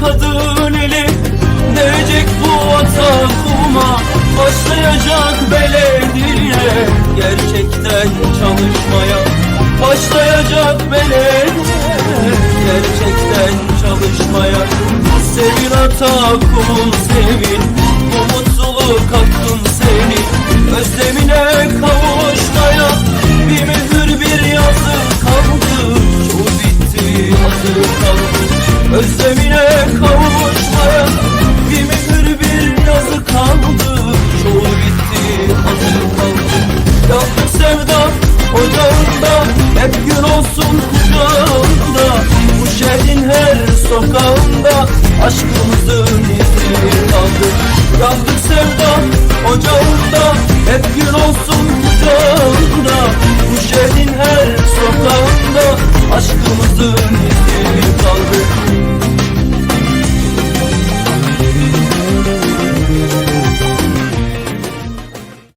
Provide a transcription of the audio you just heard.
kadın eli Değecek bu atakuma Başlayacak belediye Gerçekten çalışmaya. Başlayacak belediye Gerçekten çalışmaya. Sevin atakumu sevin Bu mutluluk hakkın senin. Özlemine kavuşmaya Bir mühür bir yazı kaldı. Şu bitti hazır kaldı. Özlemine sevda ocağında Hep gün olsun kucağında. Bu şehrin her sokağında Aşkımızın izi kaldı Yandık sevda ocağında Hep gün olsun kucağında. Bu şehrin her sokağında Aşkımızın izi kaldı